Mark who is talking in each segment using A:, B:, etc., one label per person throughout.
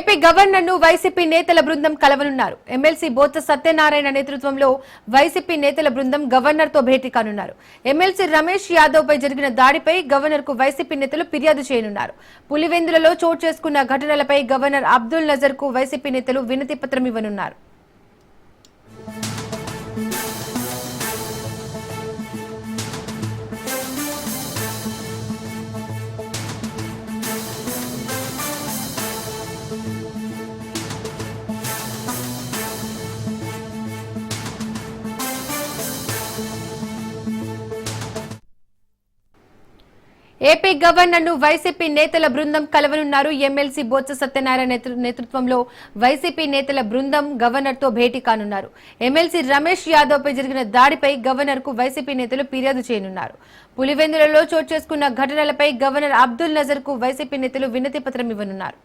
A: AP గవర్నర్ను YCP నేతల బృందం కలవనున్నారు. MLC Botsa Satyanarayana నేతృత్వంలో వైసీపీ నేతల బృందం గవర్నర్తో భేటీ కానున్నారు. ఎమ్మెల్సీ రమేష్ యాదవ్ పై జరిగిన దాడిపై గవర్నర్కు వైసీపీ నేతలు ఫిర్యాదు చేయనున్నారు. పులివెందులలో చోటు చేసుకున్న ఘటనలపై గవర్నర్ అబ్దుల్ నజర్కు వైసీపీ నేతలు వినతి పత్రం ఇవ్వనున్నారు. ఏపీ గవర్నర్ను వైసీపీ నేతల బృందం కలవనున్నారు ఎమ్మెల్సీ బొత్స సత్యనారాయణ నేతృత్వంలో వైసీపీ నేతల బృందం గవర్నర్తో భేటీ కానున్నారు. ఎమ్మెల్సీ రమేష్ యాదవ్పై జరిగిన దాడిపై గవర్నర్కు వైసీపీ నేతలు ఫిర్యాదు చేయనున్నారు. పులివెందులలో చోటు చేసుకున్న ఘటనలపై గవర్నర్ అబ్దుల్ నజర్కు వైసీపీ నేతలు వినతి పత్రం ఇవ్వనున్నారు.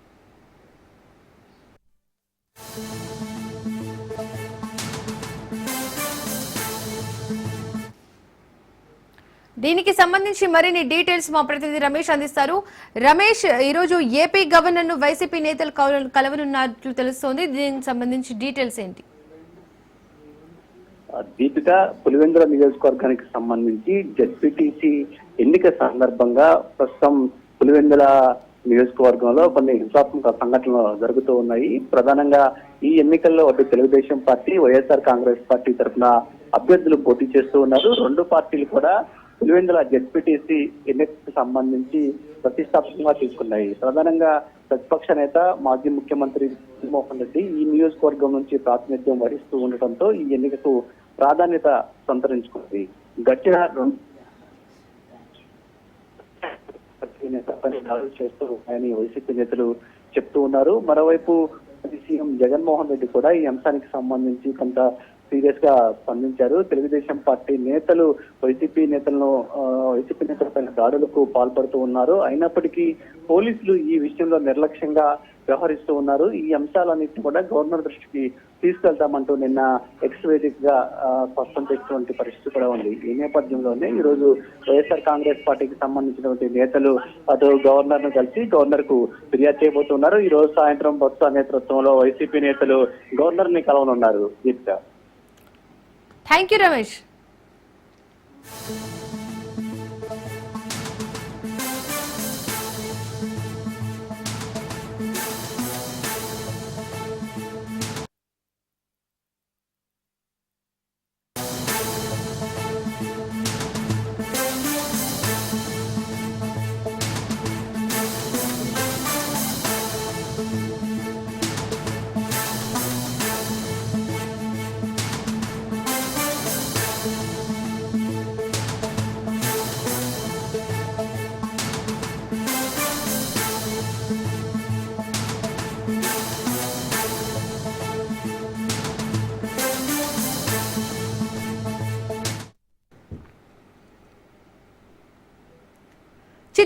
A: దీనికి సంబంధించి మరిన్ని డీటెయిల్స్ మా ప్రతినిధి రమేష్ అందిస్తారు. రమేష్ ఈరోజు ఏపీ గవర్నర్ను వైసీపీ నేతలు కలవనున్నట్లు తెలుస్తోంది. దీనికి సంబంధించి డీటెయిల్స్ ఏంటి?
B: దీపిక పులివెందుల నియోజకవర్గానికి సంబంధించి జెడ్పీటీసీ ఎన్నిక సందర్భంగా ప్రస్తుతం పులివెందుల నియోజకవర్గంలో కొన్ని హింసాత్మక సంఘటనలు జరుగుతూ ఉన్నాయి. ప్రధానంగా ఈ ఎన్నికల్లో అటు Telugu Desam party YSR Congress party తరఫున అభ్యర్థులు పోటీ చేస్తూ ఉన్నారు. రెండు పార్టీలు కూడా పులివెందుల జెడ్పీటీసీ ఎన్నికకు సంబంధించి ప్రతిష్టాత్మకంగా తీసుకున్నాయి. ప్రధానంగా ప్రతిపక్ష నేత మాజీ ముఖ్యమంత్రి జగన్మోహన్ రెడ్డి ఈ నియోజకవర్గం నుంచి ప్రాతినిధ్యం వహిస్తూ ఉండటంతో ఈ ఎన్నికకు ప్రాధాన్యత సంతరించుకుంది. గట్టిన దాడులు చేస్తూ ఉన్నాయని వైసీపీ నేతలు చెప్తూ ఉన్నారు. మరోవైపు సీఎం జగన్మోహన్ రెడ్డి కూడా ఈ అంశానికి సంబంధించి కొంత సీరియస్గా స్పందించారు. తెలుగుదేశం పార్టీ నేతలు వైసీపీ నేతలను ఆ, వైసీపీ నేతలపై దాడులకు పాల్పడుతూ ఉన్నారు. అయినప్పటికీ పోలీసులు ఈ విషయంలో నిర్లక్ష్యంగా వ్యవహరిస్తూ ఉన్నారు. ఈ అంశాలన్నింటినీ కూడా గవర్నర్ దృష్టికి తీసుకెళ్తామంటూ నిన్న ఎక్స్గా స్పష్టం చేసినటువంటి పరిస్థితి కూడా ఉంది. ఈ నేపథ్యంలోనే ఈ రోజు వైఎస్ఆర్ కాంగ్రెస్ పార్టీకి సంబంధించినటువంటి నేతలు అటు గవర్నర్ను కలిసి గవర్నర్కు ఫిర్యాదు చేయబోతున్నారు. ఈ రోజు సాయంత్రం బొత్స నేతృత్వంలో వైసీపీ నేతలు గవర్నర్ని కలవనున్నారు దీపిక.
A: థ్యాంక్ యూ రమేష్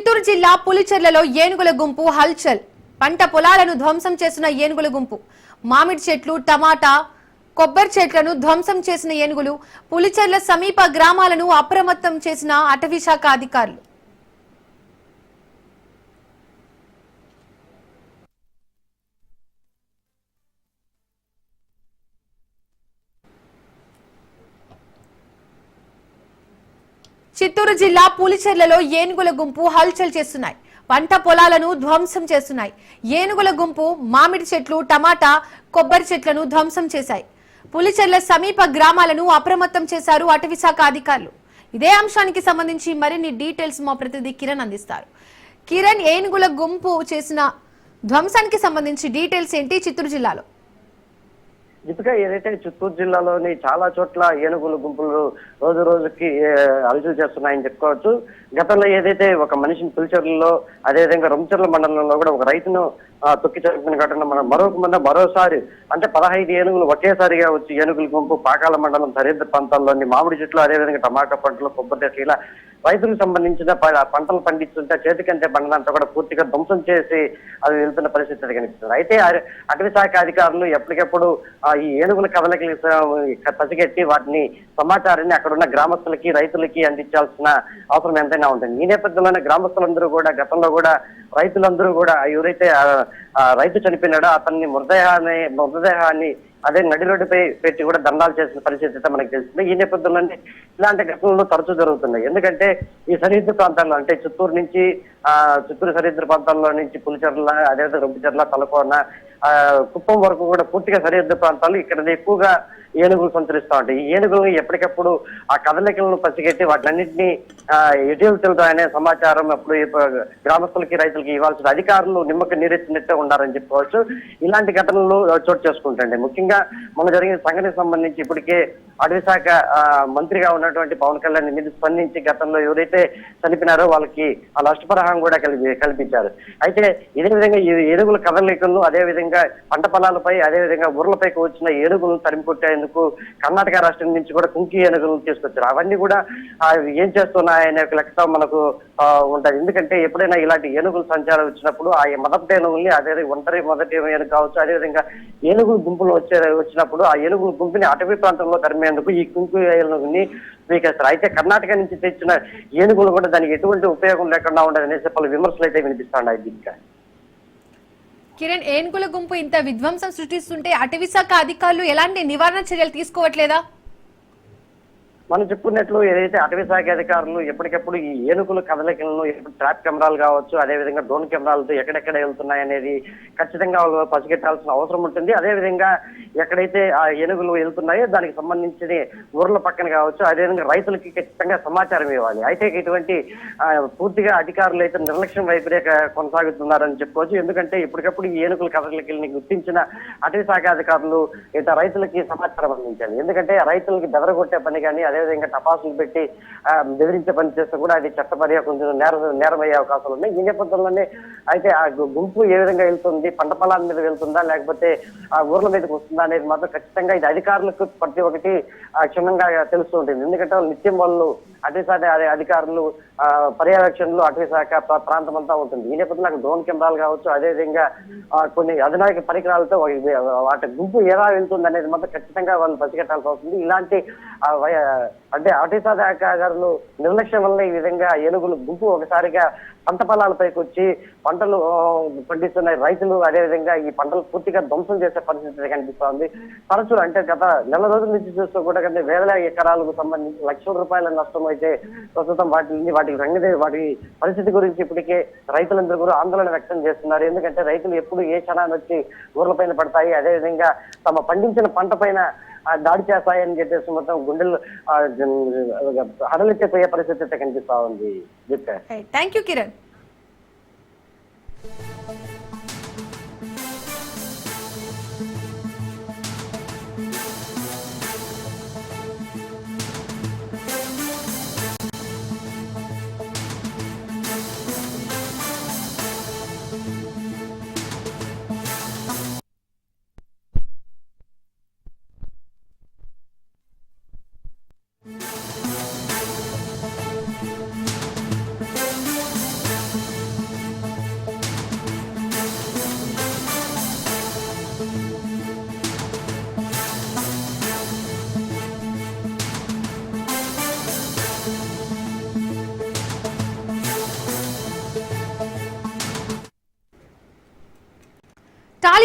A: చిత్తూరు జిల్లా పులిచెర్లలో ఏనుగుల గుంపు హల్చల్. పంట పొలాలను ధ్వంసం చేసిన ఏనుగుల గుంపు. మామిడి చెట్లు టమాటా కొబ్బరి చెట్లను ధ్వంసం చేసిన ఏనుగులు పులిచెర్ల సమీప గ్రామాలను అప్రమత్తం చేసిన అటవీ శాఖ అధికారులు. చిత్తూరు జిల్లా పులిచెర్లలో ఏనుగుల గుంపు హల్చల్ చేస్తున్నాయి. పంట పొలాలను ధ్వంసం చేస్తున్నాయి. ఏనుగుల గుంపు మామిడి చెట్లు టమాటా కొబ్బరి చెట్లను ధ్వంసం చేశాయి. పులిచెర్ల సమీప గ్రామాలను అప్రమత్తం చేశారు అటవీ శాఖ అధికారులు. ఇదే అంశానికి సంబంధించి మరిన్ని డీటెయిల్స్ మా ప్రతినిధి కిరణ్ అందిస్తారు. కిరణ్ ఏనుగుల గుంపు చేసిన ధ్వంసానికి సంబంధించి డీటెయిల్స్ ఏంటి చిత్తూరు జిల్లాలో?
C: దీపిక ఏదైతే చిత్తూరు జిల్లాలోని చాలా చోట్ల ఏనుగుల గుంపులు రోజు రోజుకి అలజలు చేస్తున్నాయని చెప్పుకోవచ్చు. గతంలో ఏదైతే ఒక మనిషిని పులిచెర్లలో అదేవిధంగా రొంచెర్ల మండలంలో కూడా ఒక రైతును తొక్కి చంపిన ఘటన మనం మరొక మంది మరోసారి అంటే పదహైదు ఏనుగులు ఒకేసారిగా వచ్చి ఏనుగుల గుంపు పాకాల మండలం సరిహద్దు ప్రాంతాల్లోని మామిడి చెట్లు అదేవిధంగా టమాటా పంటలు కొబ్బరి చెట్లు ఇలా రైతులకు సంబంధించిన పంటలు పండిస్తుంటే చేతికంటే పంటలంతా కూడా పూర్తిగా ధ్వంసం చేసి అది వెళ్తున్న పరిస్థితి కనిపిస్తుంది. అయితే అటవీ శాఖ అధికారులు ఎప్పటికప్పుడు ఆ, ఈ ఏనుగుల కదలికలు పసిగట్టి వాటిని సమాచారాన్ని అక్కడున్న గ్రామస్తులకి రైతులకి అందించాల్సిన అవసరం ఎంతైనా ఉంటుంది. ఈ నేపథ్యంలోనే గ్రామస్తులందరూ కూడా గతంలో కూడా రైతులందరూ కూడా ఎవరైతే రైతు చనిపోయినాడో అతన్ని మృతదేహాన్ని మృతదేహాన్ని అదే నడి రోడ్డుపై పెట్టి కూడా దండాలు చేసిన పరిస్థితి అయితే మనకు తెలుస్తుంది. ఈ నేపథ్యంలోనే ఇలాంటి ఘటనలు తరచూ జరుగుతున్నాయి. ఎందుకంటే ఈ సరిహద్దు ప్రాంతాల్లో అంటే చిత్తూరు నుంచి ఆ చిత్తూరు సరిహద్దు ప్రాంతాల్లో నుంచి పులిచెర్ల అదేవిధంగా రొంపిచెర్ల తలకోన ఆ కుప్పం వరకు కూడా పూర్తిగా సరిహద్దు ప్రాంతాలు ఇక్కడ ఎక్కువగా ఏనుగులు సంచరిస్తూ ఉంటాయి. ఈ ఏనుగులను ఎప్పటికప్పుడు ఆ కదలికలను పసిగట్టి వాటిలన్నింటినీ ఆ, ఎటు సమాచారం అప్పుడు గ్రామస్తులకి రైతులకి ఇవ్వాల్సిన అధికారులు నిమ్మక నీరెత్తినట్టే ఉండాలని చెప్పుకోవచ్చు. ఇలాంటి ఘటనలు చోటు చేసుకుంటండి. ముఖ్యంగా మొన్న జరిగిన సంఘటనకు సంబంధించి ఇప్పటికే అటవీ శాఖ మంత్రిగా ఉన్నటువంటి పవన్ కళ్యాణ్ మీద స్పందించి గతంలో ఎవరైతే చనిపోయినారో వాళ్ళకి ఆ నష్టపరిహారం కూడా కలిపి కల్పించారు. అయితే ఇదే విధంగా ఏనుగుల కదలికలను అదే విధంగా పంట పొలాలపై అదే విధంగా ఊర్లపైకి వచ్చిన ఏనుగులను తరిమి కొట్టేందుకు కర్ణాటక రాష్ట్రం నుంచి కూడా కుంకి ఏనుగులను తీసుకొచ్చారు. అవన్నీ కూడా ఏం చేస్తున్నాయనే ఒక లెక్క మనకు ఆ, ఉంటది ఎందుకంటే ఎప్పుడైనా ఇలాంటి ఏనుగులు సంచారం వచ్చినప్పుడు ఆ మొదటి ఏనుగుల్ని అదే ఒంటరి మొదటి ఏనుగు కావచ్చు అదేవిధంగా ఏనుగులు గుంపులు వచ్చే వచ్చినప్పుడు ఆ ఏనుగుల గుంపుని అటవీ ప్రాంతంలో తరిమేందుకు ఈ కుంకు ఏనుగుని స్వీకరిస్తారు. అయితే కర్ణాటక నుంచి తెచ్చిన ఏనుగులు కూడా దానికి ఎటువంటి ఉపయోగం లేకుండా ఉండదు అనేసి పలు విమర్శలు అయితే వినిపిస్తున్నాయి దీనికి.
A: కిరణ్ ఏనుగుల గుంపు ఇంత విధ్వంసం సృష్టిస్తుంటే అటవీ శాఖ అధికారులు ఎలాంటి నివారణ చర్యలు తీసుకోవట్లేదా?
C: మనం చెప్పుకున్నట్లు ఏదైతే అటవీ శాఖ అధికారులు ఎప్పటికప్పుడు ఈ ఏనుగుల కదలికలను ఎప్పుడు ట్రాప్ కెమెరాలు కావచ్చు అదే విధంగా డ్రోన్ కెమెరాలతో ఎక్కడెక్కడ వెళ్తున్నాయి అనేది ఖచ్చితంగా వాళ్ళు పసిగట్టాల్సిన అవసరం ఉంటుంది. అదే విధంగా ఎక్కడైతే ఆ ఏనుగులు వెళ్తున్నాయో దానికి సంబంధించిన ఊర్ల పక్కన కావచ్చు అదే విధంగా రైతులకి ఖచ్చితంగా సమాచారం ఇవ్వాలి. అయితే ఇటువంటి పూర్తిగా అధికారులు అయితే నిర్లక్ష్యం వైపునే కొనసాగుతున్నారని చెప్పుకోవచ్చు. ఎందుకంటే ఎప్పటికప్పుడు ఈ ఏనుగుల కదలికల్ని గుర్తించిన అటవీ శాఖ అధికారులు ఇతర రైతులకి సమాచారం అందించాలి. ఎందుకంటే రైతులకి బెదరగొట్టే పని కానీ అదేవిధంగా టపాసులు పెట్టి బెదిరించే పని చేస్తే కూడా అది చట్టపరిగా కొంచెం నేరం నేరమయ్యే అవకాశాలు ఉన్నాయి. ఈ నేపథ్యంలోనే అయితే ఆ గుంపు ఏ విధంగా వెళ్తుంది పంట పొలాల మీద వెళ్తుందా లేకపోతే ఆ ఊర్ల మీదకి వస్తుందా అనేది మాత్రం ఖచ్చితంగా ఇది అధికారులకు ప్రతి ఒక్కటి క్షుణ్ణంగా తెలుస్తూ ఉంటుంది. ఎందుకంటే నిత్యం వాళ్ళు అటవీ శాఖ అదే అధికారులు ఆ, పర్యవేక్షణలో అటవీ శాఖ ప్రాంతం అంతా ఉంటుంది. ఈ నేపథ్యంలో అక్కడ డ్రోన్ కెమెరాలు కావచ్చు అదే విధంగా కొన్ని అధునాయక పరికరాలతో వాటి గుంపు ఎలా వెళ్తుంది అనేది మాత్రం ఖచ్చితంగా వాళ్ళు పసిగట్టాల్సి వస్తుంది ఇలాంటి అంటే అటవీ శాఖ అధికారులు నిర్లక్ష్యం వల్ల ఈ విధంగా ఏనుగులు గుంపు ఒకసారిగా పంట పొలాలపైకి వచ్చి పంటలు పండిస్తున్న రైతులు అదే విధంగా ఈ పంటలు పూర్తిగా ధ్వంసం చేసే పరిస్థితి కనిపిస్తోంది. తరచులు అంటే గత నెల రోజుల నుంచి చూస్తూ కూడా కానీ వేల ఎకరాలకు సంబంధించి లక్షల రూపాయల నష్టం అయితే ప్రస్తుతం వాటిని వాటికి రంగదే వాటి పరిస్థితి గురించి ఇప్పటికే రైతులందరూ కూడా ఆందోళన వ్యక్తం చేస్తున్నారు. ఎందుకంటే రైతులు ఎప్పుడు ఏ క్షణాన్ని వచ్చి ఊర్లపైన పడతాయి అదే విధంగా తమ పండించిన పంట పైన దాడి చేస్తాయని చెప్పేసి మొత్తం గుండెలు హడలిచ్చిపోయే పరిస్థితి అయితే కనిపిస్తా ఉంది
A: థ్యాంక్ యూ కిరణ్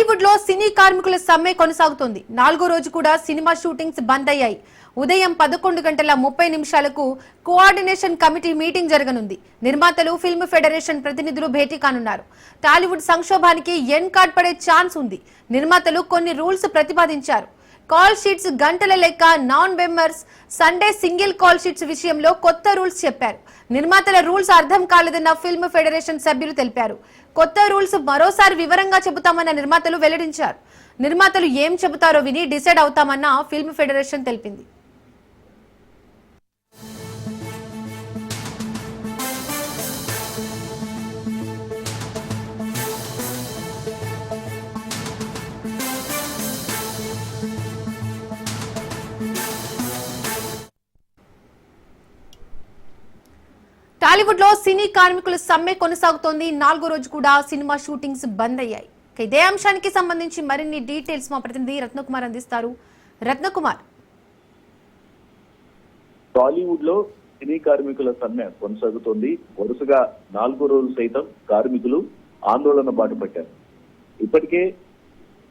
A: టాలీవుడ్లో సినీ కార్మికుల సమ్మె కొనసాగుతోంది. నాలుగో రోజు కూడా సినిమా షూటింగ్స్ బంద్ అయ్యాయి. ఉదయం పదకొండు గంటల ముప్పై నిమిషాలకు కోఆర్డినేషన్ కమిటీ మీటింగ్ జరగనుంది. నిర్మాతలు ఫిల్మ్ ఫెడరేషన్ ప్రతినిధులు భేటీ కానున్నారు. టాలీవుడ్ సంక్షోభానికి ఎన్ కార్డ్ పడే ఛాన్స్ ఉంది. నిర్మాతలు కొన్ని రూల్స్ ప్రతిపాదించారు. కాల్ షీట్స్ గంటల లెక్క non members Sunday single call sheets విషయంలో కొత్త రూల్స్ చెప్పారు. నిర్మాతల రూల్స్ అర్థం కాలేదన్న ఫిల్మ్ ఫెడరేషన్ సభ్యులు తెలిపారు. కొత్త రూల్స్ మరోసారి వివరంగా చెబుతామన్న నిర్మాతలు వెల్లడించారు. నిర్మాతలు ఏం చెబుతారో విని డిసైడ్ అవుతామన్న ఫిల్మ్ ఫెడరేషన్ తెలిపింది. టాలీవుడ్లో సినీ కార్మికుల సమ్మె కొనసాగుతోంది. నాలుగో రోజు కూడా సినిమా షూటింగ్స్ బంద్ అయ్యాయి. ఇదే అంశానికి సంబంధించి మరిన్ని డీటెయిల్స్ మా ప్రతినిధి రత్నకుమార్ అందిస్తారు. రత్నకుమార్.
D: టాలీవుడ్లో సినీ కార్మికుల సమ్మె కొనసాగుతోంది. వరుసగా నాలుగో రోజు సైతం కార్మికులు ఆందోళన బాట పట్టారు. ఇప్పటికే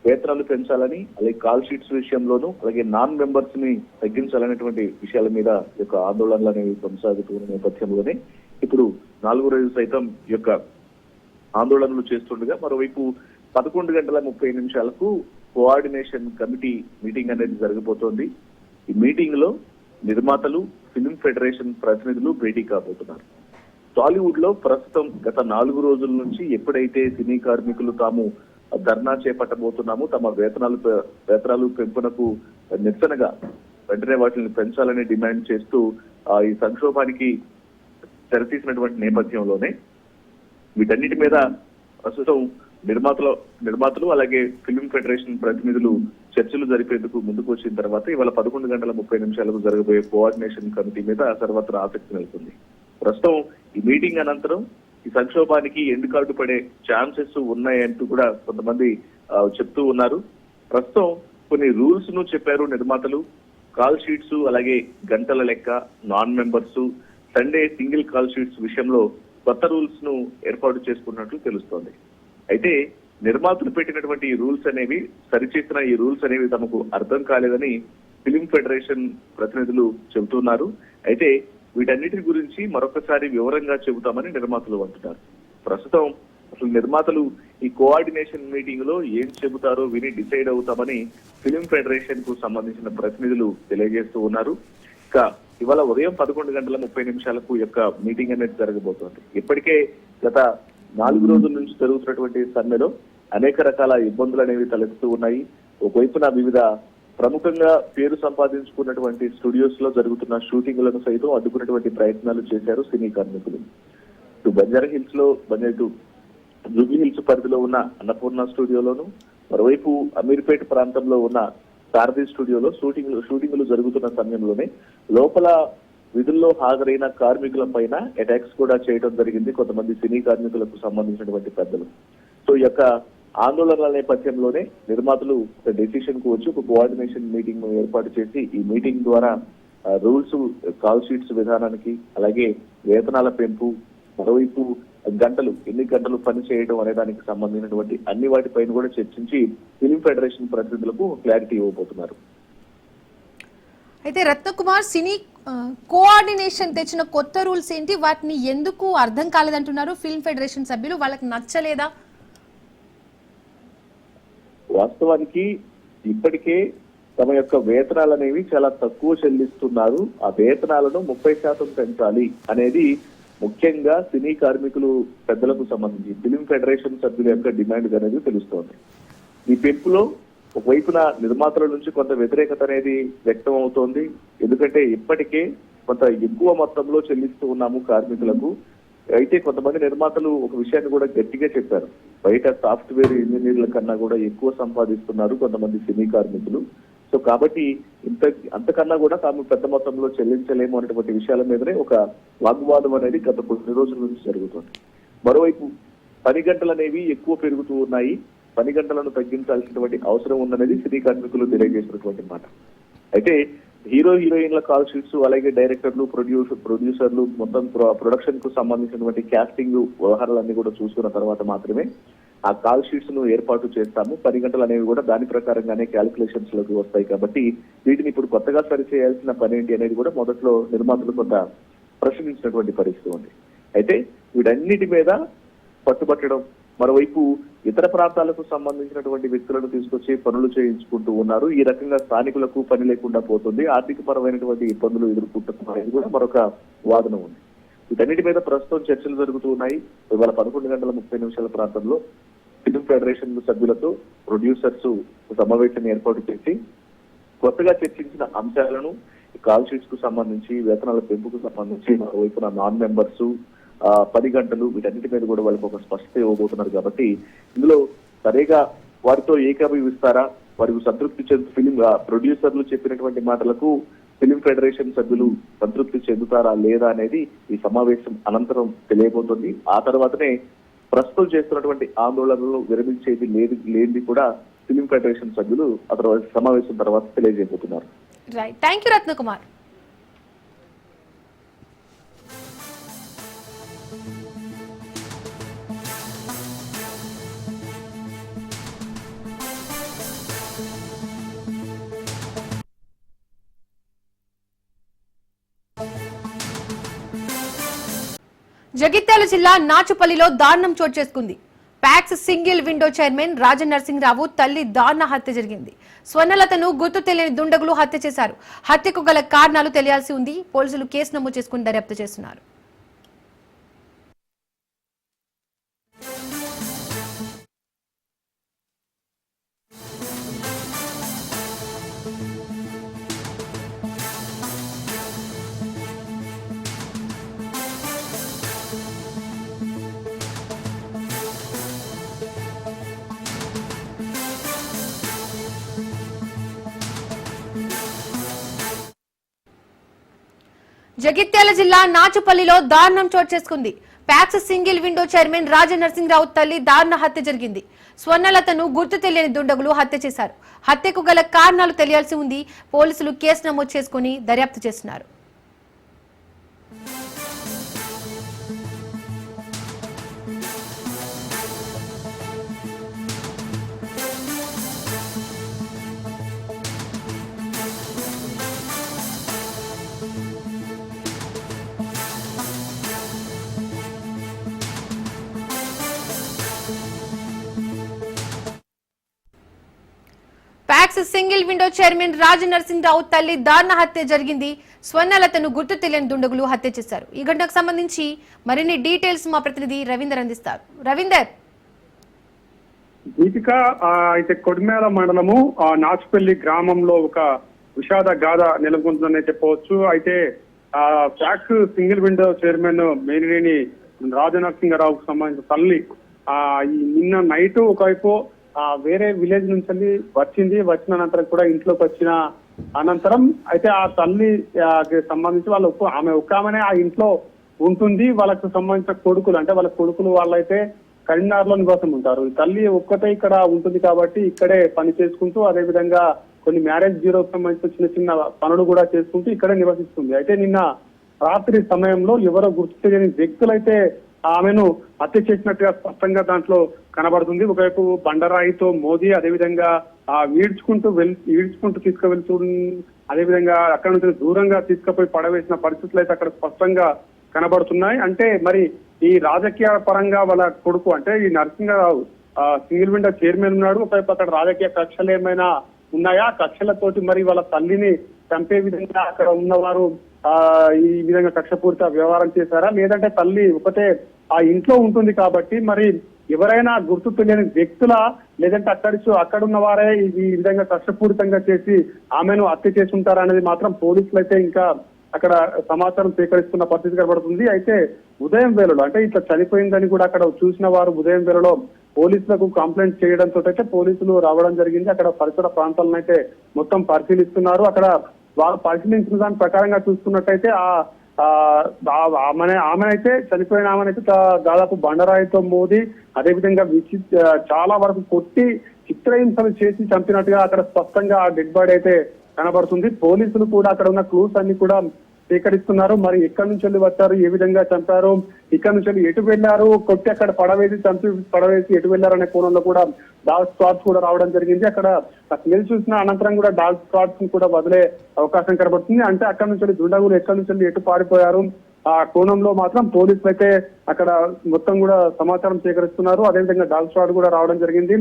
D: వేతనాలు పెంచాలని అలాగే కాల్ షీట్స్ విషయంలోనూ అలాగే నాన్ మెంబర్స్ని తగ్గించాలనేటువంటి విషయాల మీద యొక్క ఆందోళనలు అనేవి కొనసాగుతున్న నేపథ్యంలోనే ఇప్పుడు నాలుగో రోజు సైతం యొక్క ఆందోళనలు చేస్తుండగా మరోవైపు పదకొండు గంటల ముప్పై నిమిషాలకు కోఆర్డినేషన్ కమిటీ మీటింగ్ అనేది జరగబోతోంది. ఈ మీటింగ్లో నిర్మాతలు ఫిల్మ్ ఫెడరేషన్ ప్రతినిధులు భేటీ కాబోతున్నారు. టాలీవుడ్లో ప్రస్తుతం గత నాలుగు రోజుల నుంచి ఎప్పుడైతే సినీ కార్మికులు తాము ధర్నా చేపట్టబోతున్నాము తమ వేతనాలు వేతనాలు పెంపునకు నిరసనగా వెంటనే వాటిని పెంచాలని డిమాండ్ చేస్తూ ఆ, ఈ సంక్షోభానికి తెరతీసినటువంటి నేపథ్యంలోనే వీటన్నిటి మీద ప్రస్తుతం నిర్మాతలు నిర్మాతలు అలాగే ఫిల్మ్ ఫెడరేషన్ ప్రతినిధులు చర్చలు జరిపేందుకు ముందుకు వచ్చిన తర్వాత ఇవాళ పదకొండు గంటల ముప్పై నిమిషాలకు జరగబోయే కోఆర్డినేషన్ కమిటీ మీద సర్వత్రా ఆసక్తి నెలకొంది. ప్రస్తుతం ఈ మీటింగ్ అనంతరం ఈ సంక్షోభానికి ఎండు పడే ఛాన్సెస్ ఉన్నాయంటూ కూడా కొంతమంది చెప్తూ ఉన్నారు. ప్రస్తుతం కొన్ని రూల్స్ను చెప్పారు నిర్మాతలు. కాల్ షీట్స్ అలాగే గంటల లెక్క non members Sunday single call sheets విషయంలో కొత్త రూల్స్ను ఏర్పాటు చేసుకున్నట్లు తెలుస్తోంది. అయితే నిర్మాతలు పెట్టినటువంటి ఈ రూల్స్ అనేవి సరిచేసిన ఈ రూల్స్ అనేవి తమకు అర్థం కాలేదని ఫిలిం ఫెడరేషన్ ప్రతినిధులు చెబుతున్నారు. అయితే వీటన్నిటి గురించి మరొకసారి వివరంగా చెబుతామని నిర్మాతలు అంటున్నారు. ప్రస్తుతం అసలు నిర్మాతలు ఈ కోఆర్డినేషన్ మీటింగ్లో ఏం చెబుతారో విని డిసైడ్ అవుతామని ఫిలిం ఫెడరేషన్కు సంబంధించిన ప్రతినిధులు తెలియజేస్తూ ఉన్నారు. ఇక ఇవాళ ఉదయం పదకొండు గంటల ముప్పై నిమిషాలకు యొక్క మీటింగ్ అనేది జరగబోతోంది. ఇప్పటికే గత నాలుగు రోజుల నుంచి జరుగుతున్నటువంటి సమ్మెలో అనేక రకాల ఇబ్బందులు అనేవి తలెత్తుతూ ఉన్నాయి. ఒకవైపున వివిధ ప్రముఖంగా పేరు సంపాదించుకున్నటువంటి స్టూడియోస్లో జరుగుతున్న షూటింగ్లను సైతం అడ్డుకున్నటువంటి ప్రయత్నాలు చేశారు సినీ కార్మికులు. ఇటు బంజారా హిల్స్లో ఇటు జూబ్లీ హిల్స్ పరిధిలో ఉన్న అన్నపూర్ణ స్టూడియోలోను మరోవైపు అమీర్పేట్ ప్రాంతంలో ఉన్న సారథి స్టూడియోలో షూటింగ్ షూటింగ్లు జరుగుతున్న సమయంలోనే లోపల విధుల్లో హాజరైన కార్మికుల పైన అటాక్స్ కూడా చేయడం జరిగింది. కొంతమంది సినీ కార్మికులకు సంబంధించినటువంటి పెద్దలు. సో ఈ యొక్క ఆందోళనల నేపథ్యంలోనే నిర్మాతలు ఒక డెసిషన్కు వచ్చి ఒక కోఆర్డినేషన్ మీటింగ్ ఏర్పాటు చేసి ఈ మీటింగ్ ద్వారా రూల్స్ కాల్ షీట్స్ విధానానికి అలాగే వేతనాల పెంపు మరోవైపు గంటలు ఎన్ని గంటలు పని చేయడం అనే దానికి సంబంధించినటువంటి అన్ని వాటిపైన కూడా చర్చించి ఫిలిం ఫెడరేషన్ ప్రతినిధులకు క్లారిటీ ఇవ్వబోతున్నారు.
A: అయితే రత్నకుమార్ సినీ కోఆర్డినేషన్ తెచ్చిన కొత్త రూల్స్ ఏంటి? వాటిని ఎందుకు అర్థం కాలేదంటున్నారు ఫిల్మ్ ఫెడరేషన్ సభ్యులు? వాళ్ళకి నచ్చలేదా?
D: వాస్తవానికి ఇప్పటికే తమ యొక్క వేతనాలు అనేవి చాలా తక్కువ చెల్లిస్తున్నారు. ఆ వేతనాలను ముప్పై శాతం పెంచాలి అనేది ముఖ్యంగా సినీ కార్మికులు పెద్దలకు సంబంధించి ఫిలిం ఫెడరేషన్ సభ్యుల యొక్క డిమాండ్ అనేది తెలుస్తోంది. ఈ పెంపులో ఒకవైపున నిర్మాతల నుంచి కొంత వ్యతిరేకత అనేది వ్యక్తం అవుతోంది ఎందుకంటే ఇప్పటికే కొంత ఎక్కువ మొత్తంలో చెల్లిస్తూ ఉన్నాము కార్మికులకు. అయితే కొంతమంది నిర్మాతలు ఒక విషయాన్ని కూడా గట్టిగా చెప్పారు. బయట సాఫ్ట్వేర్ ఇంజనీర్ల కన్నా కూడా ఎక్కువ సంపాదిస్తున్నారు కొంతమంది సినీ కార్మికులు. సో కాబట్టి ఇంత అంతకన్నా కూడా తాము పెద్ద మొత్తంలో చెల్లించలేము అనేటువంటి విషయాల మీదనే ఒక వాగ్వాదం అనేది గత కొన్ని రోజుల నుంచి జరుగుతుంది. మరోవైపు పని గంటలు అనేవి ఎక్కువ పెరుగుతూ ఉన్నాయి. పని గంటలను తగ్గించాల్సినటువంటి అవసరం ఉందనేది సినీ కార్మికులు తెలియజేసినటువంటి మాట. అయితే హీరో హీరోయిన్ల కాల్ షీట్స్ అలాగే డైరెక్టర్లు ప్రొడ్యూసర్ ప్రొడ్యూసర్లు మొత్తం ప్రొ- ప్రొడక్షన్కు సంబంధించినటువంటి క్యాస్టింగ్ వ్యవహారాలన్నీ కూడా చూసుకున్న తర్వాత మాత్రమే ఆ కాల్ షీట్స్ను ఏర్పాటు చేస్తాము. పని గంటలు అనేవి కూడా దాని ప్రకారంగానే క్యాలిక్యులేషన్స్లోకి వస్తాయి కాబట్టి వీటిని ఇప్పుడు కొత్తగా సరి చేయాల్సిన పని ఏంటి అనేది కూడా మొదట్లో నిర్మాతలు కొంత ప్రశ్నించినటువంటి పరిస్థితి ఉంది. అయితే వీటన్నిటి మీద పట్టుబట్టడం మరోవైపు ఇతర ప్రాంతాలకు సంబంధించినటువంటి వ్యక్తులను తీసుకొచ్చి పనులు చేయించుకుంటూ ఉన్నారు. ఈ రకంగా స్థానికులకు పని లేకుండా పోతుంది. ఆర్థిక పరమైనటువంటి ఇబ్బందులు ఎదుర్కొంటున్నారు కూడా మరొక వాదన ఉంది. వీటన్నిటి మీద ప్రస్తుతం చర్చలు జరుగుతూ ఉన్నాయి. ఇవాళ పదకొండు గంటల ముప్పై నిమిషాల ప్రాంతంలో ఫిలిం ఫెడరేషన్ సభ్యులతో ప్రొడ్యూసర్స్ సమావేశాన్ని ఏర్పాటు చేసి కొత్తగా చర్చించిన అంశాలను కాల్ షీట్స్కు సంబంధించి వేతనాల పెంపుకు సంబంధించి మరోవైపున నాన్ మెంబర్స్ పది గంటలు వీటన్నిటి మీద కూడా వాళ్ళకి ఒక స్పష్టత ఇవ్వబోతున్నారు కాబట్టి ఇందులో సరిగా వారితో ఏకీభవిస్తారా? వారికి సంతృప్తి చెందు ఫిలిం ప్రొడ్యూసర్లు చెప్పినటువంటి మాటలకు ఫిలిం ఫెడరేషన్ సభ్యులు సంతృప్తి చెందుతారా లేదా అనేది ఈ సమావేశం అనంతరం తెలియబోతుంది. ఆ తర్వాతనే ప్రస్తుతం చేస్తున్నటువంటి ఆందోళనలు విరమించేది లేదు లేనిది కూడా ఫిలిం ఫెడరేషన్ సభ్యులు ఆ తర్వాత సమావేశం తర్వాత తెలియజేయబోతున్నారు.
A: Right thank you Ratnakumar Jagtial జిల్లా నాచుపల్లిలో దారుణం చోటు చేసుకుంది. PACS single window chairman Rajan Narasimha Rao తల్లి దారుణ హత్య జరిగింది. స్వర్ణలతను గుర్తు తెలియని దుండగులు హత్య చేశారు. హత్యకు గల కారణాలు తెలియాల్సి ఉంది. పోలీసులు కేసు నమోదు చేసుకుని దర్యాప్తు చేస్తున్నారు. జగిత్యాల జిల్లా నాచుపల్లిలో దారుణం చోటు చేసుకుంది. PACS single window chairman Raja Narasimha Rao తల్లి దారుణ హత్య జరిగింది. స్వర్ణలతను గుర్తు తెలియని దుండగులు హత్య చేశారు. హత్యకు గల కారణాలు తెలియాల్సి ఉంది. పోలీసులు కేసు నమోదు చేసుకుని దర్యాప్తు చేస్తున్నారు. Single window chairman Raja Narasimha Rao తల్లి దారుణ హత్య జరిగింది. స్వర్ణలతను గుర్తు తెలియని దుండగులు హత్య చేశారు. ఈ ఘటనకు సంబంధించి మరిన్ని డీటెయిల్స్ మా ప్రతినిధి రవీందర్ అందిస్తారు. రవీందర్.
E: దీపిక అయితే కొడిమేల మండలము నాచుపల్లి గ్రామంలో ఒక విషాద గాథ నెలకొంటుందని చెప్పవచ్చు. అయితే ఆ PACS single window chairman Menineni రాజనరసింహరావుకు సంబంధించిన తల్లి ఆ నిన్న నైట్ ఒకవైపు వేరే విలేజ్ నుంచి వచ్చింది వచ్చిన అనంతరం కూడా ఇంట్లోకి వచ్చిన అనంతరం అయితే ఆ తల్లి సంబంధించి వాళ్ళ ఒక్క ఆమె ఒక్క ఆమెనే ఆ ఇంట్లో ఉంటుంది. వాళ్ళకు సంబంధించిన కొడుకులు అంటే వాళ్ళ కొడుకులు వాళ్ళైతే కరీంనగర్లో నివాసం ఉంటారు. ఈ తల్లి ఒక్కటే ఇక్కడ ఉంటుంది కాబట్టి ఇక్కడే పని చేసుకుంటూ అదే విధంగా కొన్ని మ్యారేజ్ బ్యూరోకి సంబంధించిన చిన్న చిన్న పనులు కూడా చేసుకుంటూ ఇక్కడే నివసిస్తుంది. అయితే నిన్న రాత్రి సమయంలో ఎవరో గుర్తు తెలియని వ్యక్తులైతే ఆమెను హత్య చేసినట్టుగా స్పష్టంగా దాంట్లో కనబడుతుంది. ఒకవైపు బండరాయితో మోదీ అదేవిధంగా ఆ ఈడ్చుకుంటూ వెళ్ ఈడ్చుకుంటూ తీసుకువెళ్తూ అదేవిధంగా అక్కడ నుంచి దూరంగా తీసుకుపోయి పడవేసిన పరిస్థితులు అయితే అక్కడ స్పష్టంగా కనబడుతున్నాయి. అంటే మరి ఈ రాజకీయ పరంగా వాళ్ళ కొడుకు అంటే ఈ నరసింహరావు సింగిల్ విండో చైర్మన్ ఉన్నాడు. ఒకవైపు అక్కడ రాజకీయ కక్షలు ఏమైనా ఉన్నాయా? కక్షలతోటి మరి వాళ్ళ తల్లిని చంపే విధంగా అక్కడ ఉన్నవారు ఆ ఈ విధంగా కక్షపూరిత వ్యవహారం చేశారా? లేదంటే తల్లి ఒకటే ఆ ఇంట్లో ఉంటుంది కాబట్టి మరి ఎవరైనా గుర్తు తెలియని వ్యక్తుల లేదంటే అక్కడి అక్కడున్న వారే ఈ విధంగా కష్టపూరితంగా చేసి ఆమెను హత్య చేసి ఉంటారా అనేది మాత్రం పోలీసులు అయితే ఇంకా అక్కడ సమాచారం సేకరిస్తున్న పరిస్థితి కనబడుతుంది. అయితే ఉదయం వేళలో అంటే ఇట్లా చనిపోయిందని కూడా అక్కడ చూసిన వారు ఉదయం వేళలో పోలీసులకు కంప్లైంట్ చేయడంతో అయితే పోలీసులు రావడం జరిగింది. అక్కడ పరిసర ప్రాంతాలను అయితే మొత్తం పరిశీలిస్తున్నారు. అక్కడ వాళ్ళు పరిశీలించిన దాని ప్రకారంగా చూసుకున్నట్టయితే ఆ ఆమె ఆమెనైతే చనిపోయిన ఆమెనైతే దాదాపు బండరాయితో మోది అదేవిధంగా విచి చాలా వరకు కొట్టి చిత్రహింసలు చేసి చంపినట్టుగా అక్కడ స్పష్టంగా ఆ డెడ్ బాడీ అయితే కనబడుతుంది. పోలీసులు కూడా అక్కడ ఉన్న క్లూస్ అన్ని కూడా సేకరిస్తున్నారు మరి ఎక్కడి నుంచి వెళ్ళి వచ్చారు? ఏ విధంగా చంపారు? ఇక్కడ నుంచి వెళ్ళి ఎటు వెళ్ళారు? కొట్టి అక్కడ పడవేసి చంపి పడవేసి ఎటు వెళ్ళారు అనే కోణంలో కూడా డాగ్ స్క్వాడ్స్ కూడా రావడం జరిగింది. అక్కడ స్మెల్ చూసిన అనంతరం కూడా డాగ్ స్క్వాడ్స్ కూడా వదిలే అవకాశం కనబడుతుంది. అంటే అక్కడ నుంచి వెళ్ళి దుండగులు ఎక్కడి నుంచి వెళ్ళి ఎటు పారిపోయారు? ఆ కోణంలో మాత్రం పోలీసులు అయితే అక్కడ మొత్తం కూడా సమాచారం సేకరిస్తున్నారు. అదేవిధంగా డాగ్ స్క్వాడ్ కూడా రావడం జరిగింది.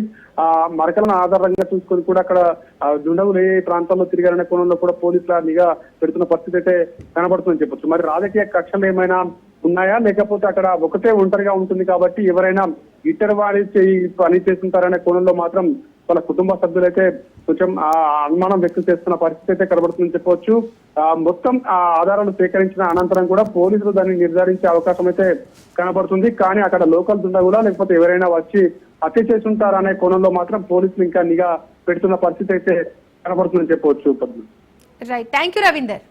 E: ఆ మరకలను ఆధారంగా చూసుకొని కూడా అక్కడ ఆ దుండగులు ఏ ప్రాంతాల్లో తిరిగారనే కోణంలో కూడా పోలీసుల నిఘా పెడుతున్న పరిస్థితి అయితే కనబడుతుందని చెప్పొచ్చు. మరి రాజకీయ కక్షలు ఏమైనా ఉన్నాయా? లేకపోతే అక్కడ ఒకటే ఒంటరిగా ఉంటుంది కాబట్టి ఎవరైనా ఇతర వారి చేయి పని చేస్తుంటారనే కోణంలో మాత్రం వాళ్ళ కుటుంబ సభ్యులైతే కొంచెం ఆ అనుమానం వ్యక్తం చేస్తున్న పరిస్థితి అయితే కనబడుతుందని చెప్పవచ్చు. మొత్తం ఆ ఆధారాలు సేకరించిన అనంతరం కూడా పోలీసులు దాన్ని నిర్ధారించే అవకాశం అయితే కనబడుతుంది. కానీ అక్కడ లోకల్ దుండగులా లేకపోతే ఎవరైనా వచ్చి హత్య చేసి ఉంటారనే కోణంలో మాత్రం పోలీసులు ఇంకా నిఘా పెడుతున్న పరిస్థితి అయితే కనబడుతుందని చెప్పవచ్చు.
A: Right thank you Ravinder